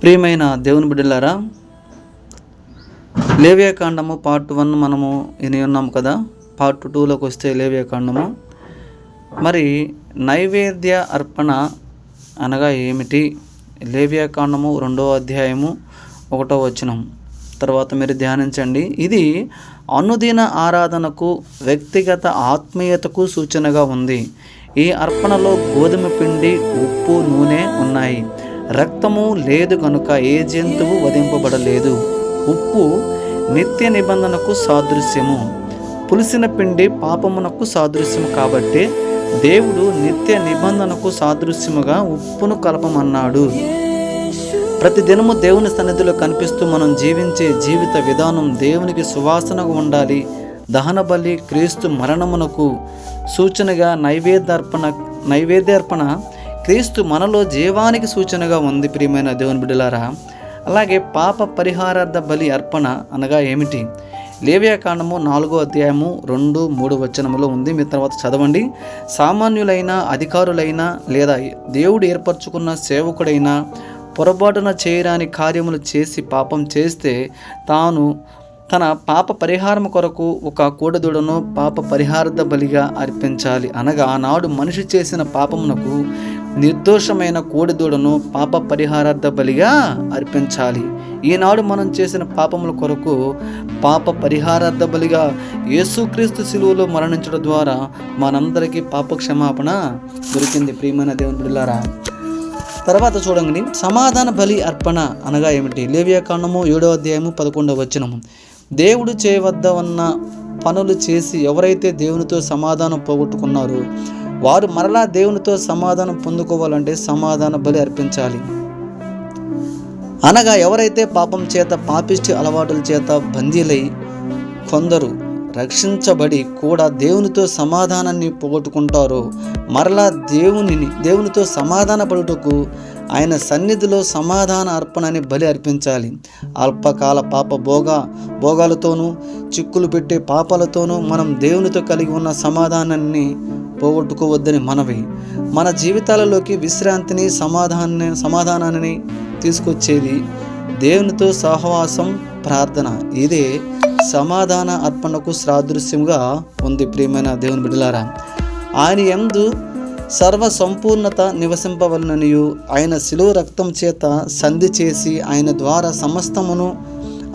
ప్రియమైన దేవుని బిడ్డలారా లేవ్యాకాండము పార్ట్ వన్ మనము విని ఉన్నాము కదా. పార్ట్ టూలోకి వస్తే లేవ్యాకాండము మరి నైవేద్య అర్పణ అనగా ఏమిటి? లేవ్యాకాండము రెండో అధ్యాయము ఒకటో వచనం. తర్వాత మీరు ధ్యానించండి. ఇది అనుదిన ఆరాధనకు వ్యక్తిగత ఆత్మీయతకు సూచనగా ఉంది. ఈ అర్పణలో గోధుమ పిండి ఉప్పు నూనె ఉన్నాయి. రక్తము లేదు కనుక ఏ జంతువు వధింపబడలేదు. ఉప్పు నిత్య నిబంధనకు సాదృశ్యము. పులిసిన పిండి పాపమునకు సాదృశ్యము కాబట్టి దేవుడు నిత్య నిబంధనకు సాదృశ్యముగా ఉప్పును కలపమన్నాడు. ప్రతి దినము దేవుని సన్నిధిలో కనిపిస్తూ మనం జీవించే జీవిత విధానం దేవునికి సువాసనగా ఉండాలి. దహన బలి క్రీస్తు మరణమునకు సూచనగా నైవేద్యార్పణ నైవేద్యార్పణ క్రీస్తు మనలో జీవానికి సూచనగా ఉంది ప్రియమైన దేవుని బిడ్డలారా. అలాగే పాప పరిహారార్థ బలి అర్పణ అనగా ఏమిటి? లేవ్యాకాండము నాలుగో అధ్యాయము రెండు మూడు వచనములో ఉంది. మీ తర్వాత చదవండి. సామాన్యులైన అధికారులైన లేదా దేవుడు ఏర్పరచుకున్న సేవకుడైనా పొరపాటున చేయరాని కార్యములు చేసి పాపం చేస్తే తాను తన పాప పరిహారం కొరకు ఒక కోడదుడను పాప పరిహారార్థ బలిగా అర్పించాలి అనగా ఆనాడు మనిషి చేసిన పాపమునకు నిర్దోషమైన కోడిదూడను పాప పరిహారార్థ బలిగా అర్పించాలి. ఈనాడు మనం చేసిన పాపముల కొరకు పాప పరిహారార్థ బలిగా యేసుక్రీస్తు శిలువలో మరణించడం ద్వారా మనందరికీ పాప క్షమాపణ దొరికింది. ప్రియమైన దేవుని బిడ్డలారా తర్వాత చూడండి. సమాధాన బలి అర్పణ అనగా ఏమిటి? లేవ్యాకాండము ఏడో అధ్యాయము పదకొండవ వచనము. దేవుడు చేయవద్ద ఉన్న పనులు చేసి ఎవరైతే దేవునితో సమాధానం పోగొట్టుకున్నారో వారు మరలా దేవునితో సమాధానం పొందుకోవాలంటే సమాధాన బలి అర్పించాలి. అనగా ఎవరైతే పాపం చేత పాపిష్టి అలవాటుల చేత బందీలై కొందరు రక్షించబడి కూడా దేవునితో సమాధానాన్ని పోగొట్టుకుంటారో మరలా దేవునిని దేవునితో సమాధాన పడుటకు ఆయన సన్నిధిలో సమాధాన అర్పణని బలి అర్పించాలి. అల్పకాల పాప భోగ భోగాలతోనూ చిక్కులు పెట్టే పాపాలతోనూ మనం దేవునితో కలిగి ఉన్న సమాధానాన్ని పోగొట్టుకోవద్దని మనవి. మన జీవితాలలోకి విశ్రాంతిని సమాధానాన్ని సమాధానాన్ని తీసుకొచ్చేది దేవునితో సహవాసం ప్రార్థన. ఇదే సమాధాన అర్పణకు సాదృశ్యంగా ఉంది ప్రియమైన దేవుని బిడ్డలారా. ఆయన ఎందు సర్వ సంపూర్ణత నివసింపవలననియు ఆయన శిలువ రక్తం చేత సంధి చేసి ఆయన ద్వారా సమస్తమును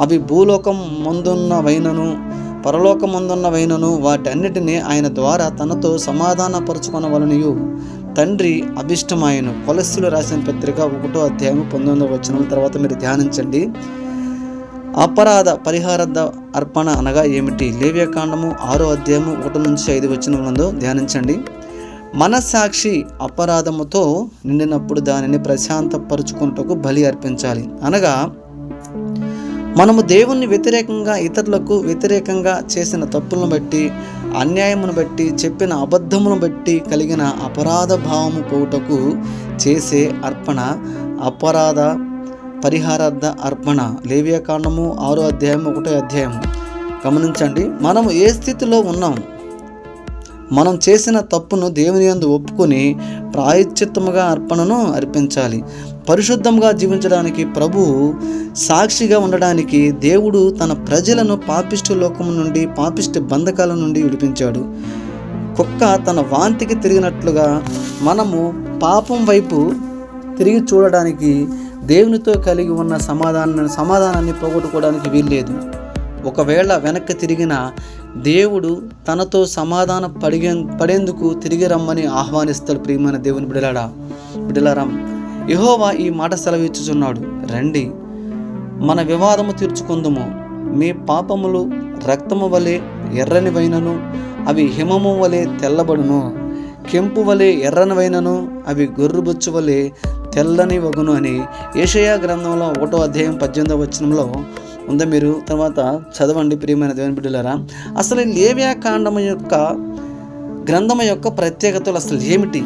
అవి భూలోకం ముందున్నవైనను పరలోకమందున్నవైనను వాటన్నిటినీ ఆయన ద్వారా తనతో సమాధానపరుచుకొనవలనియు. తండ్రి అభిష్టమాయను. కొలస్సులు రాసిన పత్రిక ఒకటో అధ్యాయం పంతొమ్మిదవ వచ్చిన తర్వాత మీరు ధ్యానించండి. అపరాధ పరిహార అర్పణ అనగా ఏమిటి? లేవ్యకాండము ఆరో అధ్యాయము ఒకటి నుంచి ఐదు వచ్చినందు ధ్యానించండి. మనస్సాక్షి అపరాధముతో నిండినప్పుడు దానిని ప్రశాంతపరుచుకుంటకు బలి అర్పించాలి. అనగా మనము దేవుణ్ణి వ్యతిరేకంగా ఇతరులకు వ్యతిరేకంగా చేసిన తప్పులను బట్టి అన్యాయమును బట్టి చెప్పిన అబద్ధమును బట్టి కలిగిన అపరాధ భావము పోవుటకు చేసే అర్పణ అపరాధ పరిహారార్థ అర్పణ. లేవ్యకాండము ఆరో అధ్యాయం ఒకటో అధ్యాయం గమనించండి మనము ఏ స్థితిలో ఉన్నాం మనం చేసిన తప్పును దేవుని యందు ఒప్పుకొని ప్రాయశ్చిత్తముగా అర్పణను అర్పించాలి. పరిశుద్ధంగా జీవించడానికి ప్రభు సాక్షిగా ఉండడానికి దేవుడు తన ప్రజలను పాపిష్టి లోకము నుండి పాపిష్టి బంధకాల నుండి విడిపించాడు. కుక్క తన వాంతికి తిరిగినట్లుగా మనము పాపం వైపు తిరిగి చూడడానికి దేవునితో కలిగి ఉన్న సమాధానాన్ని సమాధానాన్ని పోగొట్టుకోవడానికి వీల్లేదు. ఒకవేళ వెనక్కి తిరిగిన దేవుడు తనతో సమాధాన పడిగే పడేందుకు తిరిగి రమ్మని ఆహ్వానిస్తాడు ప్రియమైన దేవుని బిడలాడా బిడలారాం యహోవా ఈ మాట సెలవిచ్చుచున్నాడు. రండి మన వివాదము తీర్చుకుందుము. మీ పాపములు రక్తము వలె ఎర్రనివైనను అవి హిమము వలె తెల్లబడును. కెంపు వలె ఎర్రనివైనను అవి గొర్రుబొచ్చు వలె తెల్లని వగును అని ఏషయా గ్రంథంలో ఒకటో అధ్యాయం పద్దెనిమిదవ వచనంలో ఉందా. మీరు తర్వాత చదవండి ప్రియమైన దేవుని బిడ్డలారా. అసలు లేవ్యా కాండము యొక్క గ్రంథము యొక్క ప్రత్యేకతలు అసలు ఏమిటి?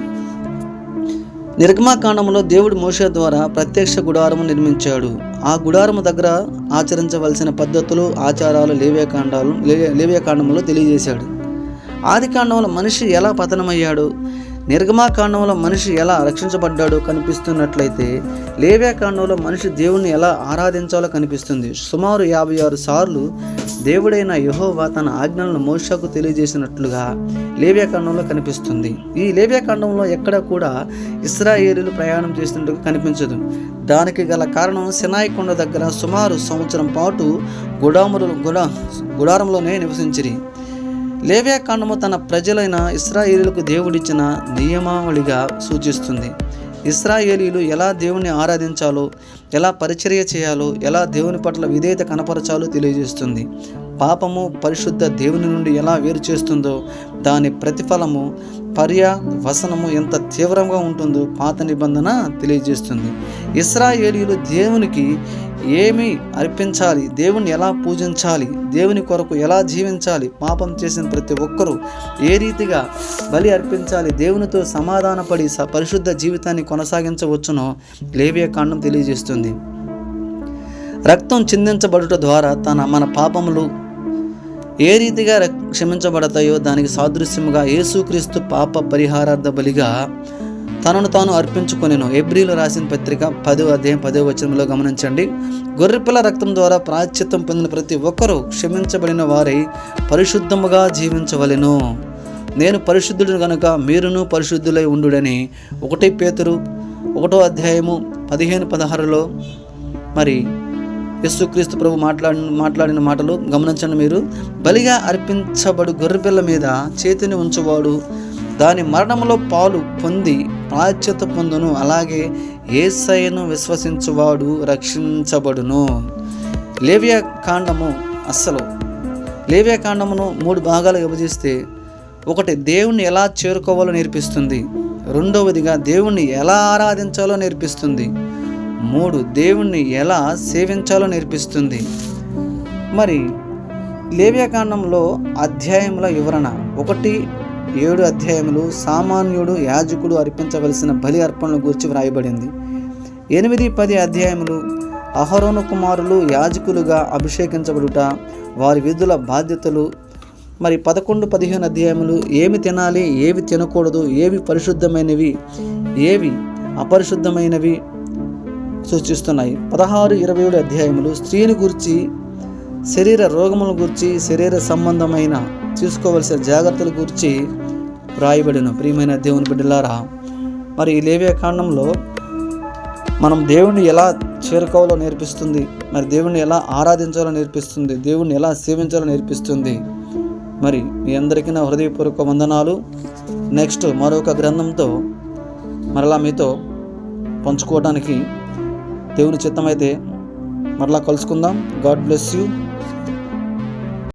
నిర్గమాకాండంలో దేవుడు మోష ద్వారా ప్రత్యక్ష గుడారము నిర్మించాడు. ఆ గుడారము దగ్గర ఆచరించవలసిన పద్ధతులు ఆచారాలు లేవ్యకాండాలు లేవ్యకాండంలో తెలియజేశాడు. ఆది కాండంలో మనిషి ఎలా పతనమయ్యాడు? నిర్గమాకాండంలో మనిషి ఎలా రక్షించబడ్డాడో కనిపిస్తున్నట్లయితే లేవ్యాకాండంలో మనిషి దేవుణ్ణి ఎలా ఆరాధించాలో కనిపిస్తుంది. సుమారు యాభై ఆరు సార్లు దేవుడైన యహోవా తన ఆజ్ఞలను మోషకు తెలియజేసినట్లుగా లేవ్యాకాండంలో కనిపిస్తుంది. ఈ లేవ్యాకాండంలో ఎక్కడ కూడా ఇస్రాయేలీలు ప్రయాణం చేసినట్టుగా కనిపించదు. దానికి గల కారణం సినాయి కొండ దగ్గర సుమారు సంవత్సరం పాటు గుడాములు గుడా గుడారంలోనే నివసించిరి. లేవ్యాకాండము తన ప్రజలైన ఇస్రాయేలీలకు దేవుడిచ్చిన నియమావళిగా సూచిస్తుంది. ఇస్రాయేలీలు ఎలా దేవుణ్ణి ఆరాధించాలో ఎలా పరిచర్య చేయాలో ఎలా దేవుని పట్ల విధేయత కనపరచాలో తెలియజేస్తుంది. పాపము పరిశుద్ధ దేవుని నుండి ఎలా వేరు చేస్తుందో దాని ప్రతిఫలము పర్యావసనము ఎంత తీవ్రంగా ఉంటుందో పాత నిబంధన తెలియజేస్తుంది. ఇస్రాయేలీలు దేవునికి ఏమి అర్పించాలి దేవుణ్ణి ఎలా పూజించాలి దేవుని కొరకు ఎలా జీవించాలి పాపం చేసిన ప్రతి ఒక్కరూ ఏ రీతిగా బలి అర్పించాలి దేవునితో సమాధానపడి స పరిశుద్ధ జీవితాన్ని కొనసాగించవచ్చునో లేవియ కాండం తెలియజేస్తుంది. రక్తం చిందించబడుట ద్వారా తన మన పాపములు ఏ రీతిగా రక్- క్షమించబడతాయో దానికి సాదృశ్యముగా యేసుక్రీస్తు పాప పరిహారార్థ బలిగా తనను తాను అర్పించుకునేను. ఎబ్రిలో రాసిన పత్రిక పదో అధ్యాయం పదో వచనంలో గమనించండి. గొర్రెపిల్ల రక్తం ద్వారా ప్రాశ్చిత్తం పొందిన ప్రతి ఒక్కరూ క్షమించబడిన వారై పరిశుద్ధముగా జీవించవలెను. నేను పరిశుద్ధుడు గనుక మీరును పరిశుద్ధులై ఉండుడని ఒకటి పేతురు ఒకటో అధ్యాయము పదిహేను పదహారులో మరి యేసుక్రీస్తు ప్రభు మాట్లాడి మాట్లాడిన మాటలు గమనించండి మీరు. బలిగా అర్పించబడు గొర్రెపిల్ల మీద చేతిని ఉంచువాడు దాని మరణంలో పాలు పొంది ప్రాచ్యత పొందును. అలాగే ఏసయ్యను విశ్వసించువాడు రక్షించబడును. లేవియా కాండము అస్సలు. లేవియా కాండమును మూడు భాగాలు విభజిస్తే ఒకటి దేవుణ్ణి ఎలా చేరుకోవాలో నేర్పిస్తుంది. రెండవదిగా దేవుణ్ణి ఎలా ఆరాధించాలో నేర్పిస్తుంది. మూడు దేవుణ్ణి ఎలా సేవించాలో నేర్పిస్తుంది. మరి లేవ్యాకాండంలో అధ్యాయముల వివరణ. ఒకటి ఏడు అధ్యాయములు సామాన్యుడు యాజకుడు అర్పించవలసిన బలి అర్పణల గురించి వ్రాయబడింది. ఎనిమిది పది అధ్యాయములు అహరోను కుమారులు యాజకులుగా అభిషేకించబడుట వారి విధుల బాధ్యతలు. మరి పదకొండు పదిహేను అధ్యాయములు ఏమి తినాలి ఏవి తినకూడదు ఏవి పరిశుద్ధమైనవి ఏవి అపరిశుద్ధమైనవి సూచిస్తున్నాయి. పదహారు ఇరవై ఏడు అధ్యాయములు స్త్రీని గురించి శరీర రోగముల గురించి శరీర సంబంధమైన తీసుకోవలసిన జాగ్రత్తల గురించి వ్రాయబడిన ప్రియమైన దేవుని బిడ్డలారా మరి ఈ లేవే కాండంలో మనం దేవుణ్ణి ఎలా చేరుకోవాలో నేర్పిస్తుంది మరి దేవుణ్ణి ఎలా ఆరాధించాలో నేర్పిస్తుంది దేవుణ్ణి ఎలా సేవించాలో నేర్పిస్తుంది మరి మీ అందరికీ నా హృదయపూర్వక వందనాలు. నెక్స్ట్ మరొక గ్రంథంతో మరలా మీతో పంచుకోవడానికి దేవుని చిత్తమైతే మరలా కలుసుకుందాం. God bless you.